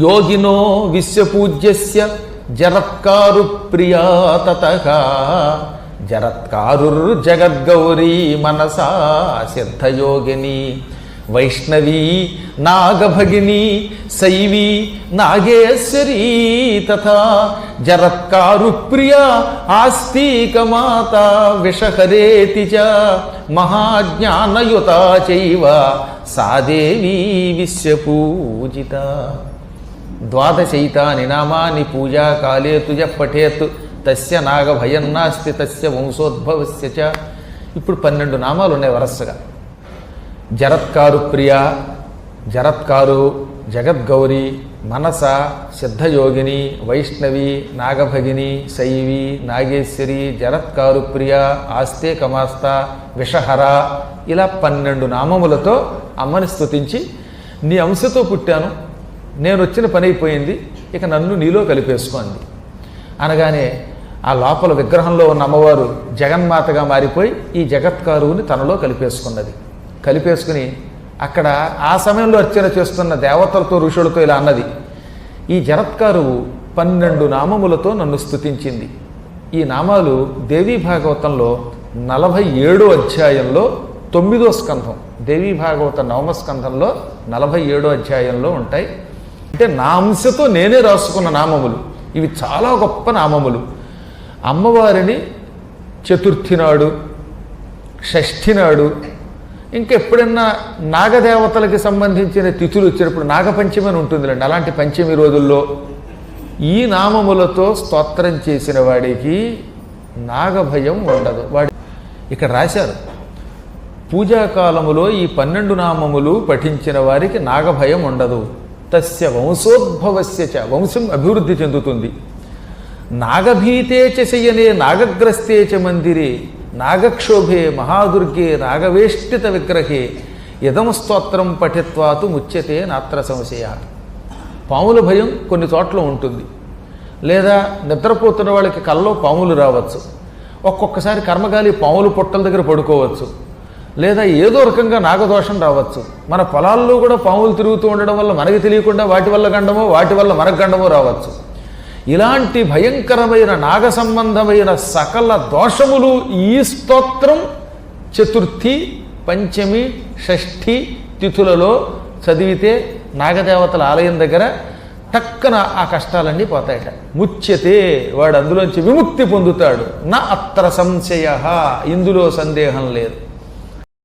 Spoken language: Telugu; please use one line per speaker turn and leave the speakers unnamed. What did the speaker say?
యోగినో విశ్వపూజ్యస్య జరత్కారు ప్రియా తత జరత్కారుర్జగద్గౌరీ మనసా సిద్ధయోగిని. వైష్ణవీ నాగభగిని శైవీ నాగేశ్వరీ తథా. జరత్కారు ప్రియ ఆస్తికమాత విషహరేతి చ మహాజ్ఞానయుత చైవ. సాదేవీ విశ్వపూజిత. ద్వాదశైతాని నామాని పూజాకాలే తుజ పఠేత్ తస్య నాగభయం నాస్తి తస్య వంశోద్భవస్య చ. ఇప్పుడు పన్నెండు నామాలు ఉన్నాయి వరసగా. జరత్కారు ప్రియ జరత్కారు జగద్గౌరి మనస సిద్ధయోగిని వైష్ణవి నాగభగిని శైవి నాగేశ్వరి జరత్కారు ప్రియ ఆస్తే కమాస్త విషహర. ఇలా పన్నెండు నామములతో అమ్మని స్థుతించి నీ అంశతో పుట్టాను. నేను వచ్చిన పని అయిపోయింది ఇక నన్ను నీలో కలిపేసుకోండి అనగానే ఆ లోపల విగ్రహంలో ఉన్న అమ్మవారు జగన్మాతగా మారిపోయి ఈ జగత్కారువుని తనలో కలిపేసుకున్నది. కలిపేసుకుని అక్కడ ఆ సమయంలో అర్చన చేస్తున్న దేవతలతో ఋషులతో ఇలా అన్నది ఈ జగత్కారువు పన్నెండు నామములతో నన్ను స్థుతించింది ఈ నామాలు దేవీ భాగవతంలో నలభై ఏడో అధ్యాయంలో తొమ్మిదో స్కంధం దేవీ భాగవత నవమ స్కంధంలో నలభై ఏడో అధ్యాయంలో ఉంటాయి. అంటే నా అంశతో నేనే రాసుకున్న నామములు. ఇవి చాలా గొప్ప నామములు. అమ్మవారిని చతుర్థి నాడు షష్ఠి నాడు ఇంకా ఎప్పుడన్నా నాగదేవతలకి సంబంధించిన తిథులు వచ్చినప్పుడు నాగపంచమి అని ఉంటుందిలేండి. అలాంటి పంచమి రోజుల్లో ఈ నామములతో స్తోత్రం చేసిన వాడికి నాగభయం ఉండదు. వాడి ఇక్కడ రాశారు పూజాకాలములో ఈ పన్నెండు నామములు పఠించిన వారికి నాగభయం ఉండదు. తస్య వంశోద్భవస్య చ. వంశం అభివృద్ధి చెందుతుంది. నాగభీతే చ శయనే నాగగ్రస్తే చ మందిరే నాగక్షోభే మహాదుర్గే నాగవేష్టిత విగ్రహే ఇదం స్తోత్రం పఠిత్వాతు ముచ్యతే నాత్ర సంశయ. పాముల భయం కొన్ని చోట్ల ఉంటుంది. లేదా నిద్రపోతున్న వాళ్ళకి కల్లో పాములు రావచ్చు. ఒక్కొక్కసారి కర్మగాలి పాములు పుట్టల దగ్గర పడుకోవచ్చు. లేదా ఏదో రకంగా నాగదోషం రావచ్చు. మన పొలాల్లో కూడా పాములు తిరుగుతూ ఉండడం వల్ల మనకి తెలియకుండా వాటి వల్ల గండమో వాటి వల్ల మనకు గండమో రావచ్చు. ఇలాంటి భయంకరమైన నాగ సంబంధమైన సకల దోషములు ఈ స్తోత్రం చతుర్థి పంచమి షష్ఠి తిథులలో చదివితే నాగదేవతల ఆలయం దగ్గర టక్కన ఆ కష్టాలన్నీ పోతాయట. ముచ్యతే వాడు అందులోంచి విముక్తి పొందుతాడు. నా అత్ర సంశయ. ఇందులో సందేహం లేదు.